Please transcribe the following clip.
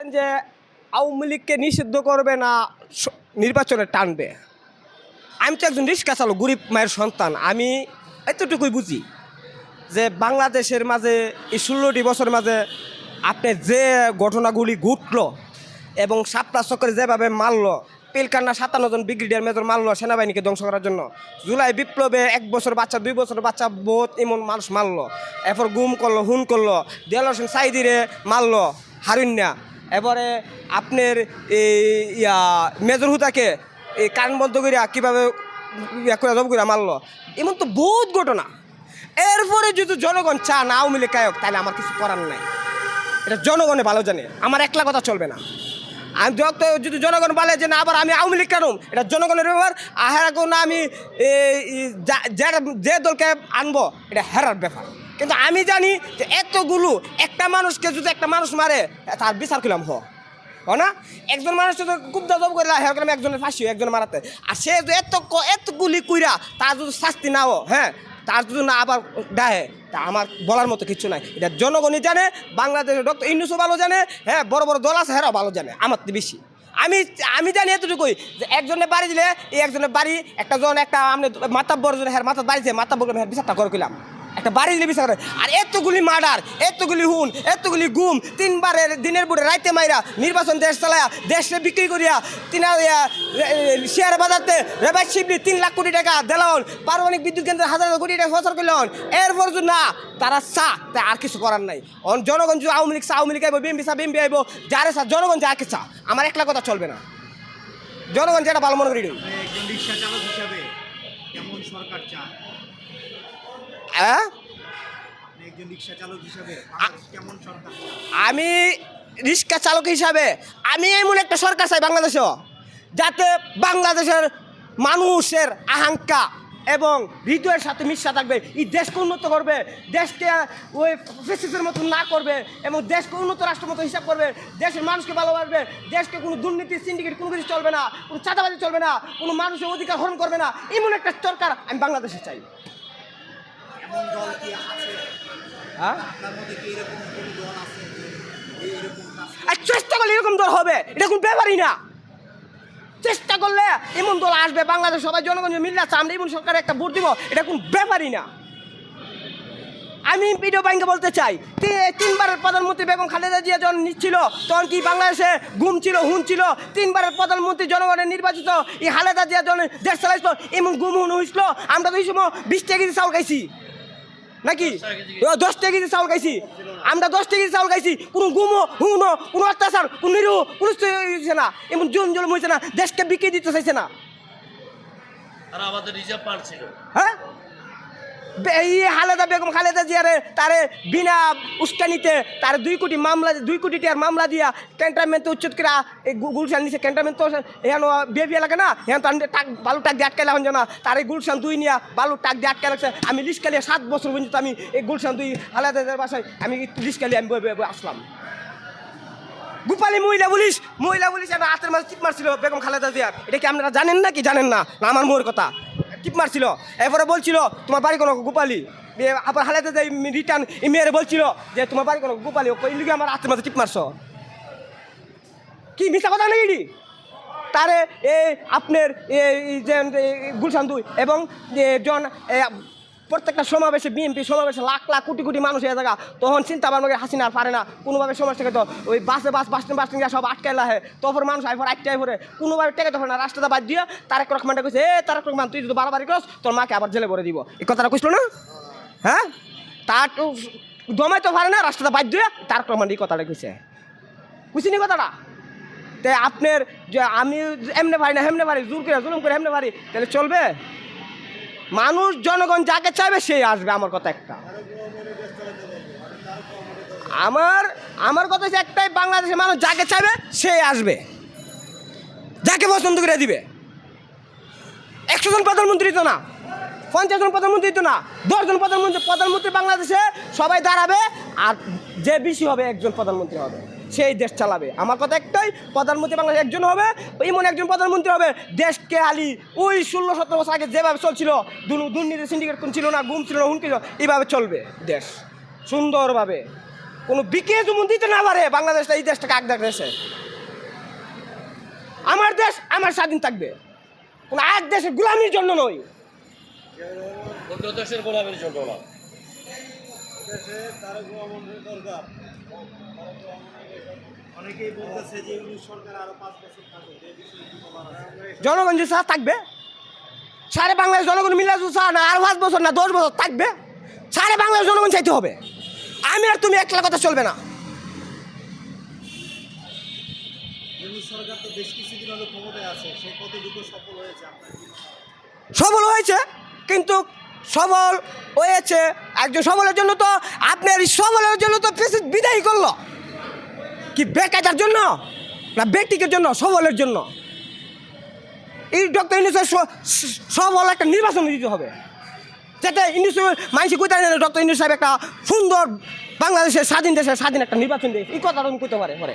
যে আওয়ামী লীগকে নিষিদ্ধ করবে না নির্বাচনে টানবে। আমি তো একজন রিক্সা চালক, গরিব মায়ের সন্তান। আমি এতটুকুই বুঝি যে বাংলাদেশের মাঝে, এই ষোলোটি বছরের মাঝে আপনি যে ঘটনাগুলি ঘটলো এবং সাপটা চক্করে যেভাবে মারলো পিলকান্না সাতান্ন জন ব্রিগেডিয়ার মেজর মারলো সেনাবাহিনীকে ধ্বংস করার জন্য, জুলাই বিপ্লবে এক বছর বাচ্চা, দুই বছর বাচ্চা বহুত এমন মানুষ মারলো। এরপর গুম করল, হুন করল দেয়াল হোসেন সাইদিরে মারল হারুন্যা এবারে আপনার এই ইয়া মেজর হুদাকে এই কান বন্ধ করিয়া কীভাবে করে জব করে মারলো? এমন তো বহুত ঘটনা। এরপরে যদি জনগণ চা না লীগ কায়ক তাহলে আমার কিছু করার নাই। এটা জনগণে ভালো জানে। আমার একলা কথা চলবে না। আমি যত যদি জনগণ বলে যে না আবার আমি আওয়ামী লীগ কেন? এটা জনগণের ব্যাপার আর হেরা কোনো আমি এই, এই, যা- যারা যে দলকে আনব এটা হেরার ব্যাপার। কিন্তু আমি জানি যে এতগুলো, একটা মানুষকে যদি একটা মানুষ মারে, তার বিচার করলাম হ। না? একজন মানুষ তো খুব জব করে হের করলাম একজনের ফাঁসি একজনের মারাতে আর সে যদি এত এতগুলি কুইরা তার যদি শাস্তি নাও হ্যাঁ? তার যদি না আবার দেয়, তা আমার বলার মতো কিছু নাই। এটা জনগণই জানে, বাংলাদেশের ডক্টর ইন্ডুসও ভালো জানে হ্যাঁ? বড় বড় দল আছে, হেরাও ভালো জানে, আমার তো বেশি। আমি আমি জানি এতটুকুই যে একজনের বাড়ি দিলে, এই একজনের বাড়ি, একটা জন, একটা আমি মাতাব্বর জন হ্যাঁ মাথার বাড়িতে মাতাব্বর হ্যাঁ বিচারটা করে কিলাম একটা বাড়ি দিলে বিচার আর এতগুলি মার্ডার, এতগুলি হুন, এতগুলি গুম, তিনবারের দিনের বুড়ে রাইতে মাইরা নির্বাচন দেশ চালায়া, দেশে বিক্রি করিয়া তিন শেয়ার বাজারতে রেবাই শিবলি তিন লাখ কোটি টাকা দেলাউন পারমাণিক বিদ্যুৎ কেন্দ্রে হাজার কোটি টাকা প্রচার করলেন এরপর না, তারা চা তা আর কিছু করার নাই। জনগণ যদি আওয়ামী লীগ চা, আওয়ামী লীগ আইব বিএমপি চা বিএমপি আইব, যারে চা, জনগণ যাকে চা, আমার একলা কথা চলবে না। জনগণ যেটা ভালো মনে করি। রিক্সা চালক হিসাবে কেমন সরকার চান চান আমি রিক্সা চালক হিসাবে আমি এমন একটা সরকার চাই বাংলাদেশেও যাতে বাংলাদেশের মানুষের আহাঙ্কা এবং হৃদয়ের সাথে মিশা থাকবে। এই দেশকে উন্নত করবে দেশকে ওই ফেসিসের মতো না করবে এবং দেশকে উন্নত রাষ্ট্রের মতো হিসাব করবে। দেশের মানুষকে ভালোবাসবে দেশকে কোনো দুর্নীতি সিন্ডিকেট কোনো কিছু চলবে না কোনো চাঁদাবাজি চলবে না কোনো মানুষের অধিকার হরণ করবে না। এমন একটা সরকার আমি বাংলাদেশে চাই। চেষ্টা করলে এরকম দল হবে। এটা কোনো ব্যাপারই না। চেষ্টা করলে এমন দল আসবে বাংলাদেশ সবাই জনগণ মিল্লা আমরা এমন সরকারে একটা ভোট দিব এটা কোনো ব্যাপারই না। আমি ভিডিও ব্যাংকে বলতে চাই তিনবারের প্রধানমন্ত্রী বেগম খালেদা জিয়া যখন নিচ্ছিল তখন কি বাংলাদেশে ঘুম ছিল হুন ছিল? তিনবারের প্রধানমন্ত্রী জনগণের নির্বাচিত এই খালেদা জিয়া যখন দেশ চালাইছিল এমন গুম হুন হয়েছিল আমরা তো এই সময় বিশ টাকা চাউল খাইছি। নাকি? ও, দশ কেজি চাউল খাইছি। আমরা দশ টাকা কেজি চাউল খাইছি কোনো গুমো হুনো কোনো অত্যাচার কোনো নিরু কোনো হয়েছে না এমন জুন জল হয়েছে না দেশকে বিক্রি দিতে চাইছে না। আমাদের রিজার্ভ পার ছিল। হ্যাঁ? খালেদা বেগম খালেদা জিয়ারে তারে বিনা উস্কানিতে তার দুই কোটি মামলা, দুই কোটি টাকার মামলা দিয়া ক্যান্টনমেন্ট উচ্চত করে গুলশান নিচে ক্যান্টনমেন্ট তো এখন বেবি এলাকা না? এখন তো আমি টাক, বালু টাক দিয়ে আটকে লাগান না তার এই গুলশান দুই নিয়া বালু টাক দিয়ে আটকে রাখছে আমি লিস্কালিয়া সাত বছর পর্যন্ত আমি এই গুলশান দুই খালেদা জিয়ার বাসায় আমি লিস্কালি আমি বয়ে- বয়ে- বয়ে আসলাম। গোপালী মহিলা পুলিশ মহিলা পুলিশ একটা হাতের মাঝে টিপ মারছিল বেগম খালেদা জিয়ার। এটা কি আপনারা জানেন না কি জানেন না না আমার মোর কথা। টিপ মারছিল। এরপরে বলছিল, তোমার বাড়ি কোনো গোপালি? আবার হালাতে যে রিটার্ন ইমেয়ারে মেয়েরে বলছিল যে, তোমার বাড়ি কোনো গোপালি? কইলি লিগে আমার মাঝে টিপ মারছ। কি মিথ্যা কথা নাকি? তারে এই আপনার এই যে গুলশান দুই এবং জন প্রত্যেকটা সমাবেশে বিএনপি সমাবেশে লাখ লাখ কোটি কোটি মানুষ হয়ে জায়গা তখন চিন্তা ভাবনা হাসিনা আর পারে না। কোনোভাবে সমাজ থেকে তো ওই বাসে বাস বাস বাস সব আটকাই লাহে তখন মানুষ আইফর আটকাই পরে কোনোভাবে টেকে তখন না রাস্তাটা বাদ দিয়ে তারেক রহমানটা কইছে, এ, তারেক রহমান, তুই যদি বারবারই করস, তোর মাকে আবার জেলে ভরে দিব। এই কথাটা কইছিল না? হ্যাঁ? তার দমাই তো পারে না রাস্তাটা বাদ দিয়ে তারেক রহমান এই কথাটা কইছে। বুঝিনি কথাটা? তে আপনার যে আমি এমনি পারি না, হেমনে পারি, জোর করে, জুলুম করে হেমনে ভারি তাহলে চলবে? মানুষ, জনগণ যাকে চাইবে সেই আসবে, আমার কথা একটা। আমার আমার কথা হচ্ছে একটাই, বাংলাদেশের মানুষ যাকে চাইবে সে আসবে। যাকে পছন্দ করে দিবে। একশো জন প্রধানমন্ত্রী তো না, পঞ্চাশ জন প্রধানমন্ত্রী তো না দশজন প্রধানমন্ত্রী প্রধানমন্ত্রী বাংলাদেশে সবাই দাঁড়াবে, আর যে বেশি হবে, একজন প্রধানমন্ত্রী হবে। সেই দেশ চালাবে। আমার কথা একটাই, প্রধানমন্ত্রী বাংলাদেশ একজন হবে, এমন একজন প্রধানমন্ত্রী হবে, দেশকে আলি। ওই ষোলো সতেরো বছর আগে যেভাবে চলছিল দুর্নীতি সিন্ডিকেট ছিল না, গুম ছিল না, হুমকি ছিল, এইভাবে চলবে দেশ। সুন্দরভাবে। কোনো বিকে যেমন দিতে না পারে, বাংলাদেশটা, এই দেশটাকে আগ দেশে আমার দেশ আমার স্বাধীন থাকবে। কোনো এক দেশের গোলামির জন্য নয়। দেশের গোলামের জন্য না অনেকেই বলতেছে যে ইউনিট সরকার আরও পাঁচ বছর বলার আছে? জনগণ যে চা থাকবে সারে বাংলাদেশ জনগণ মিলে চা না আর পাঁচ বছর না দশ বছর থাকবে সারে বাংলাদেশ জনগণ চাইতে হবে। আমি আর তুমি একলা কথা চলবে না। ইউনিট সরকার তো বেশ কিছুদিন হলো ক্ষমতায় আছে সেই কতটুকু সফল হয়েছে কিন্তু সবল হয়েছে। একজন সবলের জন্য তো আপনার সবলের জন্য তো প্রেসিড বিদায় করল। কি বেকার জন্য? না ব্যক্তিকের জন্য, সবলের জন্য? এই ডক্টর ইউনিসের সবল একটা নির্বাচন দিতে হবে। যাতে ইউনিস মানুষ কোথায় ডক্টর ইউনিস সাহেব একটা সুন্দর বাংলাদেশের স্বাধীন দেশের স্বাধীন একটা নির্বাচন দিয়ে এই কথাটা আমি কইতে পারে, পরে।